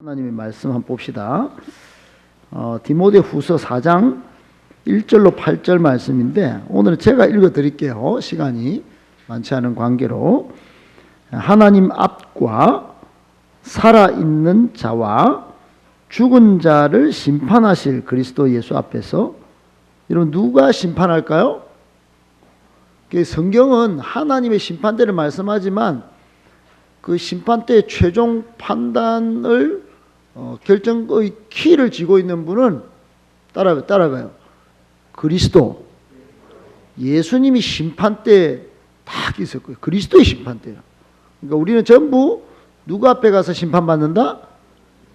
하나님의 말씀 한번 봅시다. 어, 디모데 후서 4장 1절로 8절 말씀인데 오늘은 제가 읽어 드릴게요. 시간이 많지 않은 관계로 하나님 앞과 살아 있는 자와 죽은 자를 심판하실 그리스도 예수 앞에서 여러분 누가 심판할까요? 그 성경은 하나님의 심판대를 말씀하지만 그 심판대 최종 판단을 어, 결정의 키를 쥐고 있는 분은 따라 따라가요. 그리스도. 예수님이 심판대 딱 있었고요. 그리스도의 심판대예요. 그러니까 우리는 전부 누구 앞에 가서 심판받는다?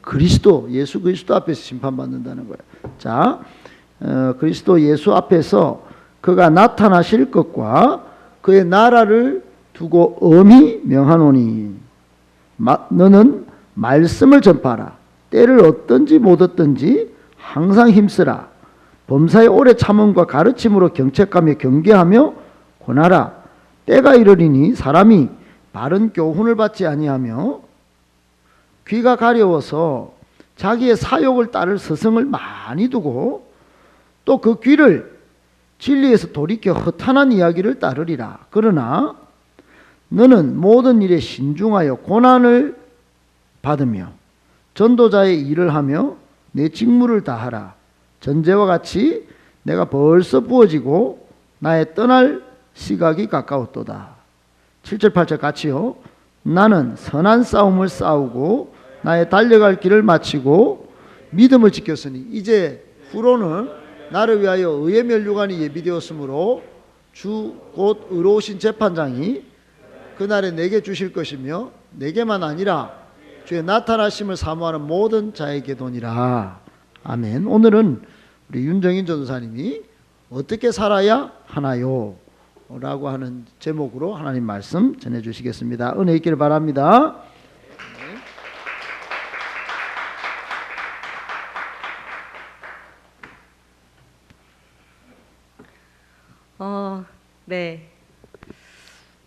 그리스도, 예수 그리스도 앞에서 심판받는다는 거예요. 자, 어, 그리스도 예수 앞에서 그가 나타나실 것과 그의 나라를 두고 엄히 명하노니 마, 너는 말씀을 전파하라. 때를 얻든지 못 얻든지 항상 힘쓰라. 범사의 오래 참음과 가르침으로 경책하며 경계하며 권하라. 때가 이르리니 사람이 바른 교훈을 받지 아니하며 귀가 가려워서 자기의 사욕을 따를 스승을 많이 두고 또 그 귀를 진리에서 돌이켜 허탄한 이야기를 따르리라. 그러나 너는 모든 일에 신중하여 고난을 받으며 전도자의 일을 하며 내 직무를 다하라. 전제와 같이 내가 벌써 부어지고 나의 떠날 시각이 가까웠도다. 7절 8절 같이요. 나는 선한 싸움을 싸우고 나의 달려갈 길을 마치고 믿음을 지켰으니 이제 후로는 나를 위하여 의의 멸류관이 예비되었으므로 주 곧 의로우신 재판장이 그날에 내게 주실 것이며 내게만 아니라 주의 나타나심을 사모하는 모든 자에게도니라. 아멘. 오늘은 우리 윤정인 전도사님이 어떻게 살아야 하나요? 라고 하는 제목으로 하나님 말씀 전해 주시겠습니다. 은혜 있기를 바랍니다. 어, 네.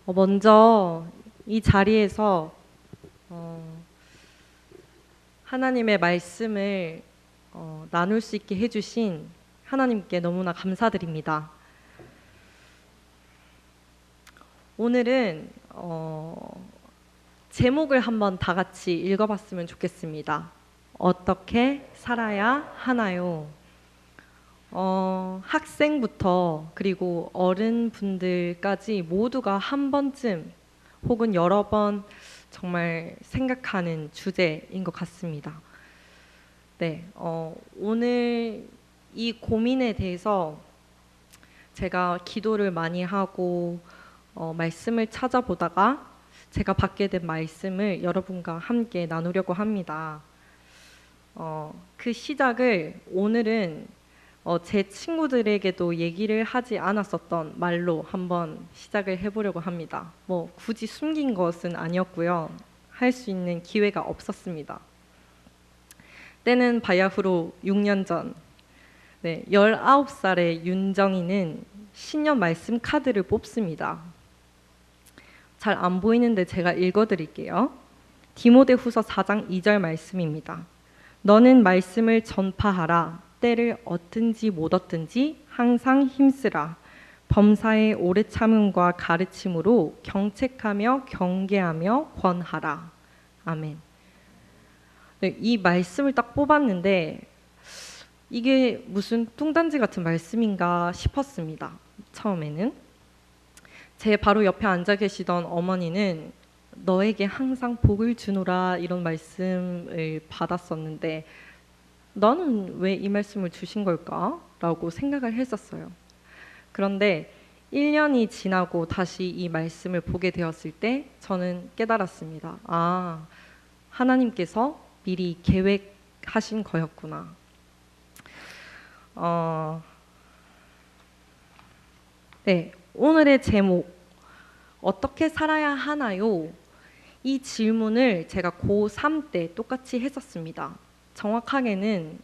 어, 먼저 이 자리에서 어, 하나님의 말씀을 어, 나눌 수 있게 해주신 하나님께 너무나 감사드립니다. 오늘은 어, 제목을 한번 다 같이 읽어봤으면 좋겠습니다. 어떻게 살아야 하나요? 어, 학생부터 그리고 어른분들까지 모두가 한 번쯤 혹은 여러 번 정말 생각하는 주제인 것 같습니다. 네, 어, 오늘 이 고민에 대해서 제가 기도를 많이 하고 어, 말씀을 찾아보다가 제가 받게 된 말씀을 여러분과 함께 나누려고 합니다. 어, 그 시작을 오늘은 어, 제 친구들에게도 얘기를 하지 않았었던 말로 한번 시작을 해보려고 합니다. 뭐 굳이 숨긴 것은 아니었고요. 할 수 있는 기회가 없었습니다. 때는 바야흐로 6년 전, 네, 19살의 윤정이는 신년 말씀 카드를 뽑습니다. 잘 안 보이는데 제가 읽어드릴게요. 디모데 후서 4장 2절 말씀입니다. 너는 말씀을 전파하라. 때를 얻든지 못 얻든지 항상 힘쓰라. 범사의 오래 참음과 가르침으로 경책하며 경계하며 권하라. 아멘. 네, 이 말씀을 딱 뽑았는데 이게 무슨 뚱단지 같은 말씀인가 싶었습니다. 처음에는 제 바로 옆에 앉아 계시던 어머니는 너에게 항상 복을 주노라 이런 말씀을 받았었는데 너는 왜 이 말씀을 주신 걸까? 라고 생각을 했었어요. 그런데 1년이 지나고 다시 이 말씀을 보게 되었을 때 저는 깨달았습니다. 아, 하나님께서 미리 계획하신 거였구나. 어, 네, 오늘의 제목, 어떻게 살아야 하나요? 이 질문을 제가 고3 때 똑같이 했었습니다. 정확하게는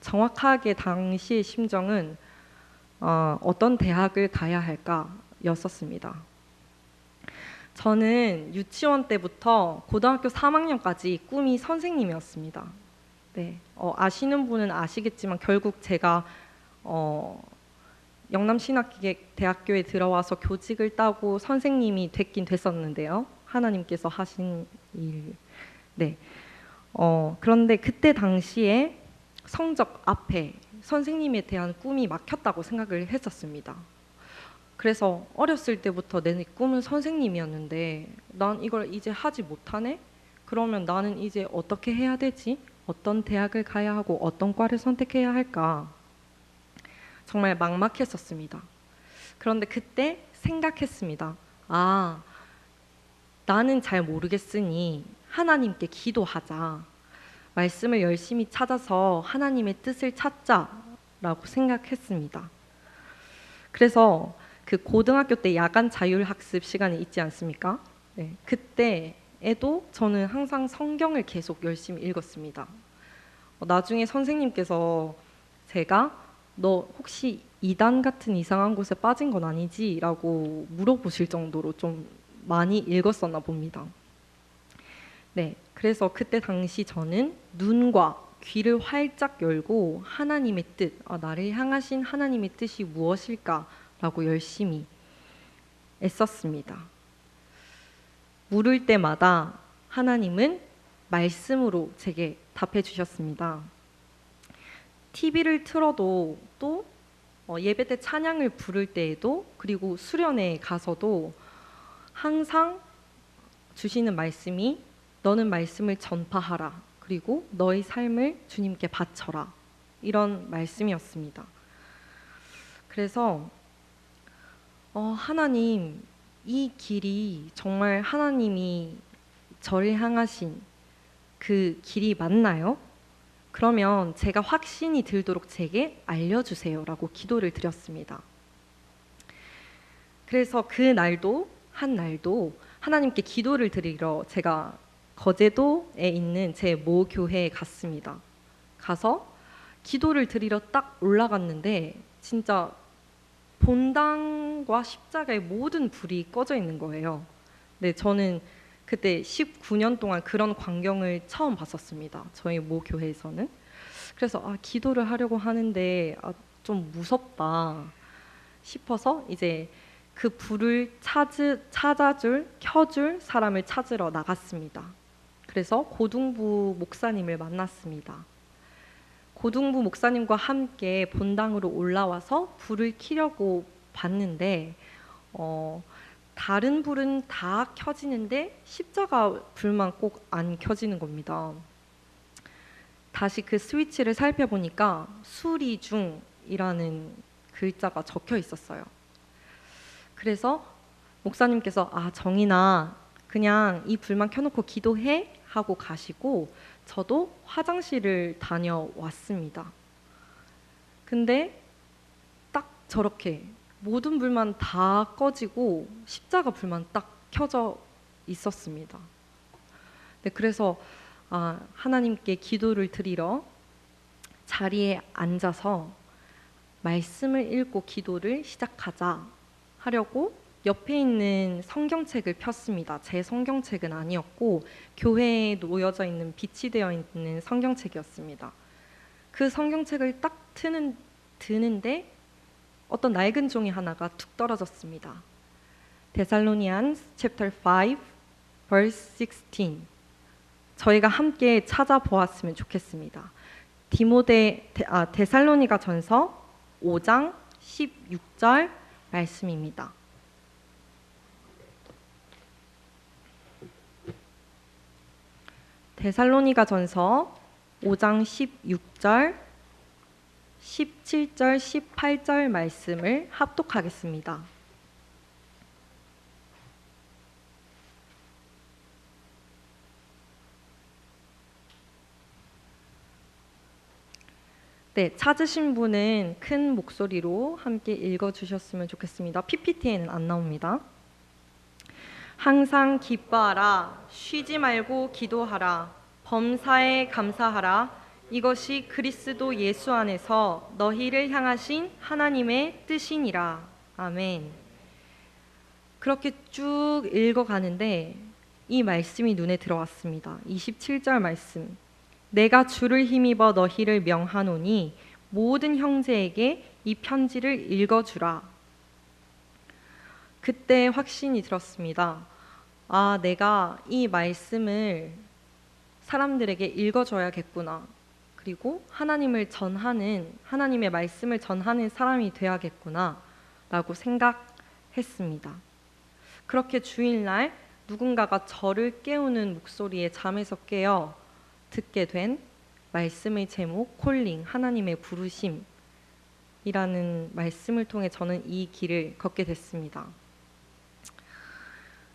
정확하게 당시의 심정은 어, 어떤 대학을 가야 할까였었습니다. 저는 유치원 때부터 고등학교 3학년까지 꿈이 선생님이었습니다. 네, 어, 아시는 분은 아시겠지만 결국 제가 어, 영남 신학기계대학교에 들어와서 교직을 따고 선생님이 됐긴 됐었는데요. 하나님께서 하신 일. 네. 어, 그런데 그때 당시에 성적 앞에 선생님에 대한 꿈이 막혔다고 생각을 했었습니다. 그래서 어렸을 때부터 내 꿈은 선생님이었는데 난 이걸 이제 하지 못하네? 그러면 나는 이제 어떻게 해야 되지? 어떤 대학을 가야 하고 어떤 과를 선택해야 할까? 정말 막막했었습니다. 그런데 그때 생각했습니다. 아, 나는 잘 모르겠으니 하나님께 기도하자. 말씀을 열심히 찾아서 하나님의 뜻을 찾자라고 생각했습니다. 그래서 그 고등학교 때 야간 자율학습 시간이 있지 않습니까? 네, 그때에도 저는 항상 성경을 계속 열심히 읽었습니다. 어, 나중에 선생님께서 제가 너 혹시 이단 같은 이상한 곳에 빠진 건 아니지? 라고 물어보실 정도로 좀 많이 읽었었나 봅니다. 네, 그래서 그때 당시 저는 눈과 귀를 활짝 열고 하나님의 뜻, 아, 나를 향하신 하나님의 뜻이 무엇일까라고 열심히 애썼습니다. 물을 때마다 하나님은 말씀으로 제게 답해 주셨습니다. TV를 틀어도 또 어, 예배 때 찬양을 부를 때에도 그리고 수련회에 가서도 항상 주시는 말씀이 너는 말씀을 전파하라. 그리고 너의 삶을 주님께 바쳐라. 이런 말씀이었습니다. 그래서 어, 하나님 이 길이 정말 하나님이 저를 향하신 그 길이 맞나요? 그러면 제가 확신이 들도록 제게 알려주세요라고 기도를 드렸습니다. 그래서 그 날도 한 날도 하나님께 기도를 드리러 제가 거제도에 있는 제 모 교회에 갔습니다. 가서 기도를 드리러 딱 올라갔는데 진짜 본당과 십자가의 모든 불이 꺼져 있는 거예요. 네, 저는 그때 19년 동안 그런 광경을 처음 봤었습니다. 저희 모 교회에서는. 그래서 아, 기도를 하려고 하는데 아, 좀 무섭다 싶어서 이제 그 불을 찾으, 찾아줄, 켜줄 사람을 찾으러 나갔습니다. 그래서 고등부 목사님을 만났습니다. 고등부 목사님과 함께 본당으로 올라와서 불을 켜려고 봤는데 어, 다른 불은 다 켜지는데 십자가 불만 꼭 안 켜지는 겁니다. 다시 그 스위치를 살펴보니까 수리 중이라는 글자가 적혀 있었어요. 그래서 목사님께서 아 정인아 그냥 이 불만 켜놓고 기도해 하고 가시고 저도 화장실을 다녀왔습니다. 근데 딱 저렇게 모든 불만 다 꺼지고 십자가 불만 딱 켜져 있었습니다. 네, 그래서 아, 하나님께 기도를 드리러 자리에 앉아서 말씀을 읽고 기도를 시작하자 하려고 옆에 있는 성경책을 폈습니다. 제 성경책은 아니었고 교회에 놓여져 있는 빛이 되어 있는 성경책이었습니다. 그 성경책을 딱 트는 드는데 어떤 낡은 종이 하나가 툭 떨어졌습니다. 데살로니안 chapter 5 verse 16 저희가 함께 찾아보았으면 좋겠습니다. 디모데 아, 데살로니가 전서 5장 16절 말씀입니다. 데살로니가 전서 5장 16절 17절 18절 말씀을 합독하겠습니다. 네, 찾으신 분은 큰 목소리로 함께 읽어 주셨으면 좋겠습니다. PPT에는 안 나옵니다. 항상 기뻐하라 쉬지 말고 기도하라 범사에 감사하라 이것이 그리스도 예수 안에서 너희를 향하신 하나님의 뜻이니라 아멘. 그렇게 쭉 읽어가는데 이 말씀이 눈에 들어왔습니다. 27절 말씀. 내가 주를 힘입어 너희를 명하노니 모든 형제에게 이 편지를 읽어주라. 그때 확신이 들었습니다. 아, 내가 이 말씀을 사람들에게 읽어줘야겠구나. 그리고 하나님을 전하는, 하나님의 말씀을 전하는 사람이 돼야겠구나. 라고 생각했습니다. 그렇게 주일날 누군가가 저를 깨우는 목소리에 잠에서 깨어 듣게 된 말씀의 제목 콜링 하나님의 부르심이라는 말씀을 통해 저는 이 길을 걷게 됐습니다.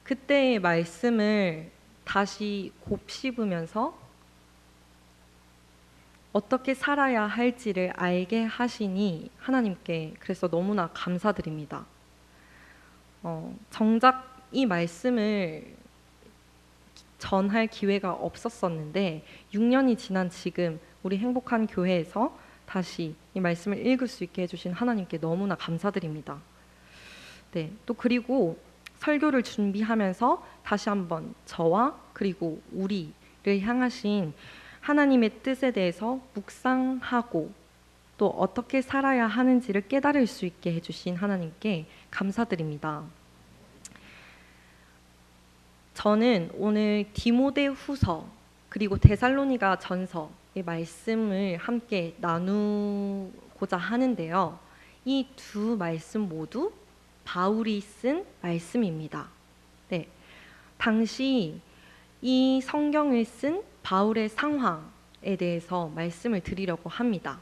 그때의 말씀을 다시 곱씹으면서 어떻게 살아야 할지를 알게 하시니 하나님께 그래서 너무나 감사드립니다. 어, 정작 이 말씀을 전할 기회가 없었었는데 6년이 지난 지금 우리 행복한 교회에서 다시 이 말씀을 읽을 수 있게 해주신 하나님께 너무나 감사드립니다. 네, 또 그리고 설교를 준비하면서 다시 한번 저와 그리고 우리를 향하신 하나님의 뜻에 대해서 묵상하고 또 어떻게 살아야 하는지를 깨달을 수 있게 해주신 하나님께 감사드립니다. 저는 오늘 디모데 후서 그리고 데살로니가 전서의 말씀을 함께 나누고자 하는데요. 이 두 말씀 모두 바울이 쓴 말씀입니다. 네. 당시 이 성경을 쓴 바울의 상황에 대해서 말씀을 드리려고 합니다.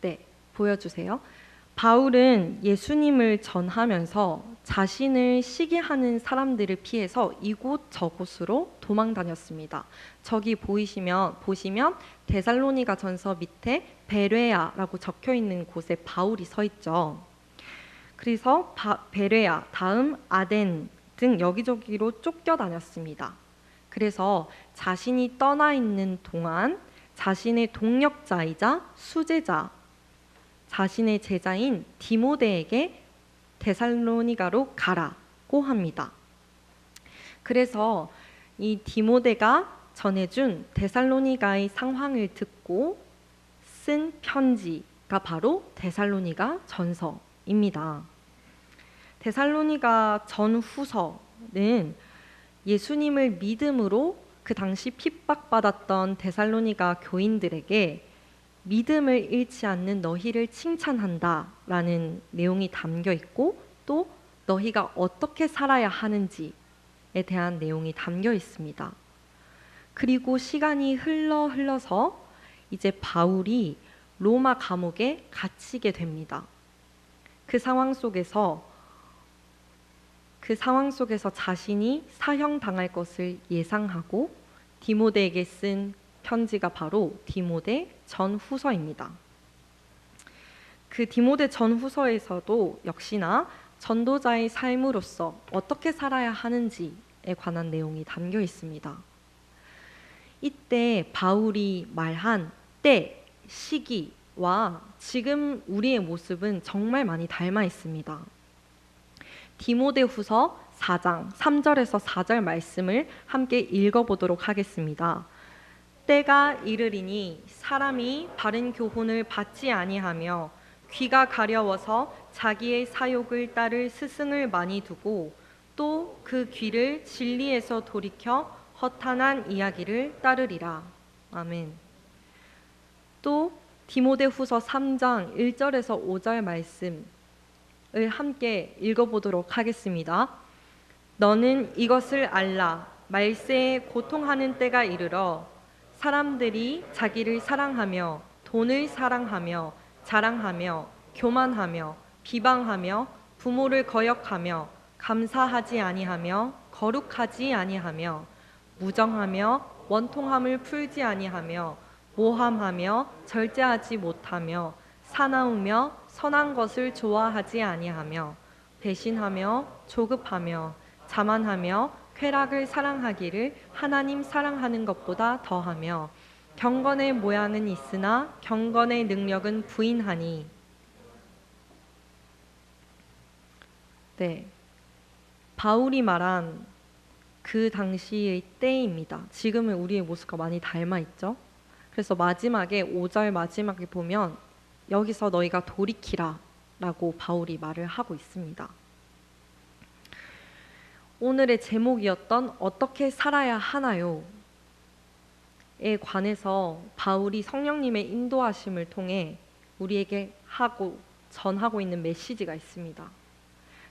네, 보여주세요. 바울은 예수님을 전하면서 자신을 시기하는 사람들을 피해서 이곳 저곳으로 도망 다녔습니다. 저기 보이시면 보시면 데살로니가 전서 밑에 베레아라고 적혀 있는 곳에 바울이 서 있죠. 그래서 바, 베레아 다음 아덴 등 여기저기로 쫓겨 다녔습니다. 그래서 자신이 떠나 있는 동안 자신의 동력자이자 수제자 자신의 제자인 디모데에게 데살로니가로 가라고 합니다. 그래서 이 디모데가 전해준 데살로니가의 상황을 듣고 쓴 편지가 바로 데살로니가 전서입니다. 데살로니가 전후서는 예수님을 믿음으로 그 당시 핍박받았던 데살로니가 교인들에게 믿음을 잃지 않는 너희를 칭찬한다라는 내용이 담겨 있고 또 너희가 어떻게 살아야 하는지에 대한 내용이 담겨 있습니다. 그리고 시간이 흘러 흘러서 이제 바울이 로마 감옥에 갇히게 됩니다. 그 상황 속에서 그 상황 속에서 자신이 사형 당할 것을 예상하고 디모데에게 쓴 편지가 바로 디모데 전후서입니다. 그 디모데 전후서에서도 역시나 전도자의 삶으로서 어떻게 살아야 하는지에 관한 내용이 담겨 있습니다. 이때 바울이 말한 때, 시기와 지금 우리의 모습은 정말 많이 닮아 있습니다. 디모데 후서 4장 3절에서 4절 말씀을 함께 읽어보도록 하겠습니다. 때가 이르리니 사람이 바른 교훈을 받지 아니하며 귀가 가려워서 자기의 사욕을 따를 스승을 많이 두고 또 그 귀를 진리에서 돌이켜 허탄한 이야기를 따르리라. 아멘. 또 디모데후서 3장 1절에서 5절 말씀을 함께 읽어보도록 하겠습니다. 너는 이것을 알라. 말세에 고통하는 때가 이르러 사람들이 자기를 사랑하며 돈을 사랑하며 자랑하며 교만하며 비방하며 부모를 거역하며 감사하지 아니하며 거룩하지 아니하며 무정하며 원통함을 풀지 아니하며 모함하며 절제하지 못하며 사나우며 선한 것을 좋아하지 아니하며 배신하며 조급하며 자만하며 쾌락을 사랑하기를 하나님 사랑하는 것보다 더하며 경건의 모양은 있으나 경건의 능력은 부인하니 네. 바울이 말한 그 당시의 때입니다. 지금은 우리의 모습과 많이 닮아 있죠. 그래서 마지막에 5절 마지막에 보면 여기서 너희가 돌이키라라고 바울이 말을 하고 있습니다. 오늘의 제목이었던 어떻게 살아야 하나요? 에 관해서 바울이 성령님의 인도하심을 통해 우리에게 하고 전하고 있는 메시지가 있습니다.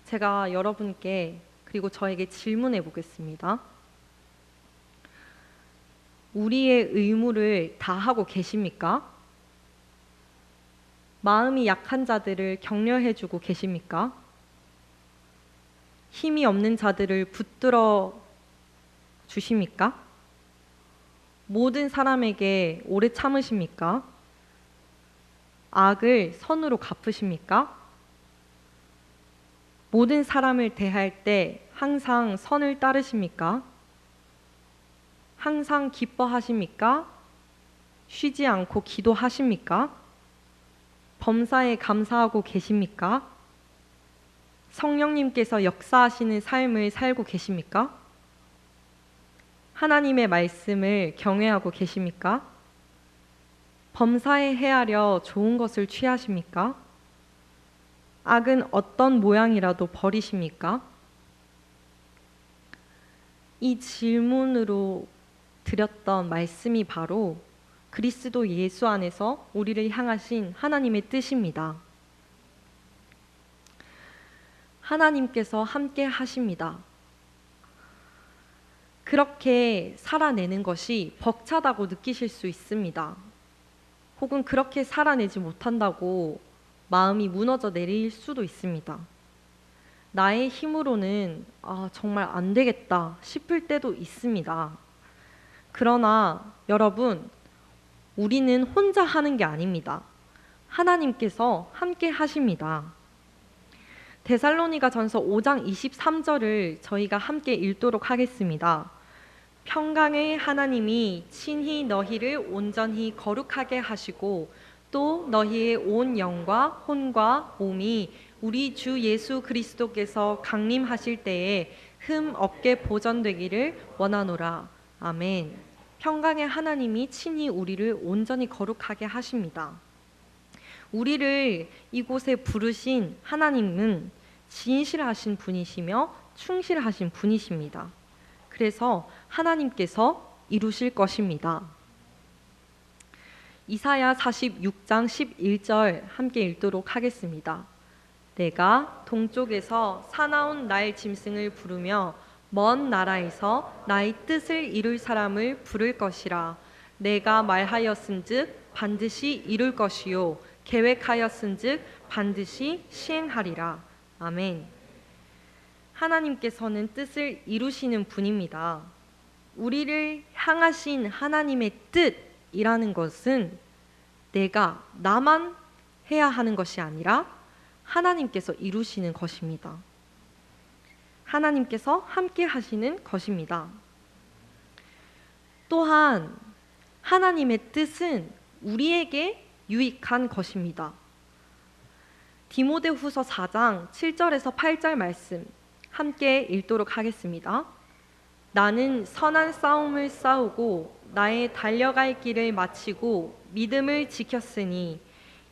제가 여러분께 그리고 저에게 질문해 보겠습니다. 우리의 의무를 다 하고 계십니까? 마음이 약한 자들을 격려해 주고 계십니까? 힘이 없는 자들을 붙들어 주십니까? 모든 사람에게 오래 참으십니까? 악을 선으로 갚으십니까? 모든 사람을 대할 때 항상 선을 따르십니까? 항상 기뻐하십니까? 쉬지 않고 기도하십니까? 범사에 감사하고 계십니까? 성령님께서 역사하시는 삶을 살고 계십니까? 하나님의 말씀을 경외하고 계십니까? 범사에 헤아려 좋은 것을 취하십니까? 악은 어떤 모양이라도 버리십니까? 이 질문으로 드렸던 말씀이 바로 그리스도 예수 안에서 우리를 향하신 하나님의 뜻입니다. 하나님께서 함께 하십니다. 그렇게 살아내는 것이 벅차다고 느끼실 수 있습니다. 혹은 그렇게 살아내지 못한다고 마음이 무너져 내릴 수도 있습니다. 나의 힘으로는 아, 정말 안 되겠다 싶을 때도 있습니다. 그러나 여러분, 우리는 혼자 하는 게 아닙니다. 하나님께서 함께 하십니다. 데살로니가 전서 5장 23절을 저희가 함께 읽도록 하겠습니다. 평강의 하나님이 친히 너희를 온전히 거룩하게 하시고 또 너희의 온 영과 혼과 몸이 우리 주 예수 그리스도께서 강림하실 때에 흠 없게 보존되기를 원하노라. 아멘. 평강의 하나님이 친히 우리를 온전히 거룩하게 하십니다. 우리를 이곳에 부르신 하나님은 진실하신 분이시며 충실하신 분이십니다. 그래서 하나님께서 이루실 것입니다. 이사야 46장 11절 함께 읽도록 하겠습니다. 내가 동쪽에서 사나운 나의 짐승을 부르며 먼 나라에서 나의 뜻을 이룰 사람을 부를 것이라. 내가 말하였은즉 반드시 이룰 것이요 계획하였은즉 반드시 시행하리라. 아멘. 하나님께서는 뜻을 이루시는 분입니다. 우리를 향하신 하나님의 뜻이라는 것은 내가 나만 해야 하는 것이 아니라 하나님께서 이루시는 것입니다. 하나님께서 함께 하시는 것입니다. 또한 하나님의 뜻은 우리에게 유익한 것입니다. 디모데후서 4장 7절에서 8절 말씀 함께 읽도록 하겠습니다. 나는 선한 싸움을 싸우고 나의 달려갈 길을 마치고 믿음을 지켰으니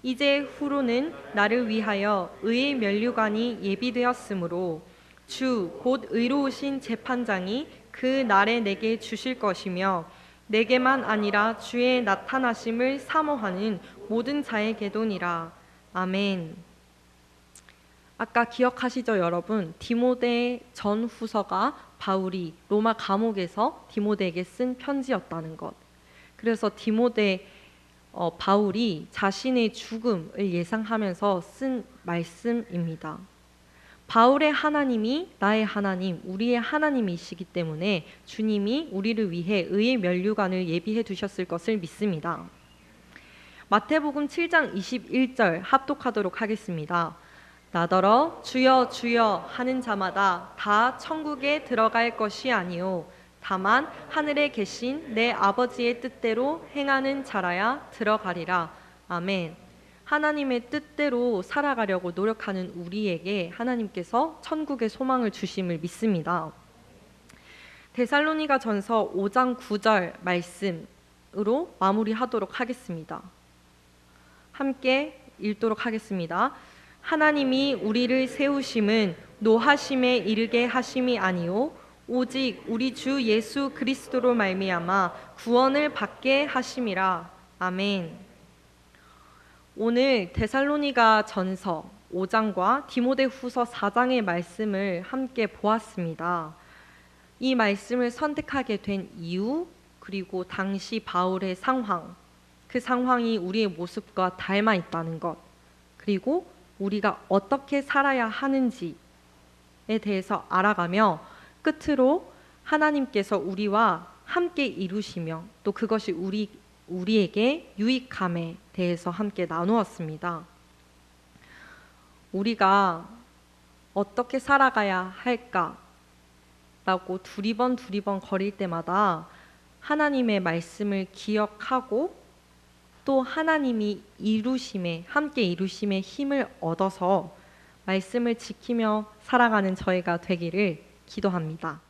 이제 후로는 나를 위하여 의의 면류관이 예비되었으므로 주 곧 의로우신 재판장이 그 날에 내게 주실 것이며 내게만 아니라 주의 나타나심을 사모하는 모든 자에게도니라 아멘. 아까 기억하시죠, 여러분? 디모데 전 후서가 바울이 로마 감옥에서 디모데에게 쓴 편지였다는 것. 그래서 디모데 어, 바울이 자신의 죽음을 예상하면서 쓴 말씀입니다. 바울의 하나님이 나의 하나님, 우리의 하나님이시기 때문에 주님이 우리를 위해 의의 면류관을 예비해 두셨을 것을 믿습니다. 마태복음 7장 21절 합독하도록 하겠습니다. 나더러 주여 주여 하는 자마다 다 천국에 들어갈 것이 아니요 다만 하늘에 계신 내 아버지의 뜻대로 행하는 자라야 들어가리라. 아멘. 하나님의 뜻대로 살아가려고 노력하는 우리에게 하나님께서 천국의 소망을 주심을 믿습니다. 데살로니가 전서 5장 9절 말씀으로 마무리하도록 하겠습니다. 함께 읽도록 하겠습니다. 하나님이 우리를 세우심은 노하심에 이르게 하심이 아니요 오직 우리 주 예수 그리스도로 말미암아 구원을 받게 하심이라. 아멘. 오늘 데살로니가 전서 5장과 디모데후서 4장의 말씀을 함께 보았습니다. 이 말씀을 선택하게 된 이유 그리고 당시 바울의 상황 그 상황이 우리의 모습과 닮아 있다는 것 그리고 우리가 어떻게 살아야 하는지에 대해서 알아가며 끝으로 하나님께서 우리와 함께 이루시며 또 그것이 우리 우리에게 유익함에 대해서 함께 나누었습니다. 우리가 어떻게 살아가야 할까라고 두리번 두리번 거릴 때마다 하나님의 말씀을 기억하고 또 하나님이 이루심에 함께 이루심에 힘을 얻어서 말씀을 지키며 살아가는 저희가 되기를 기도합니다.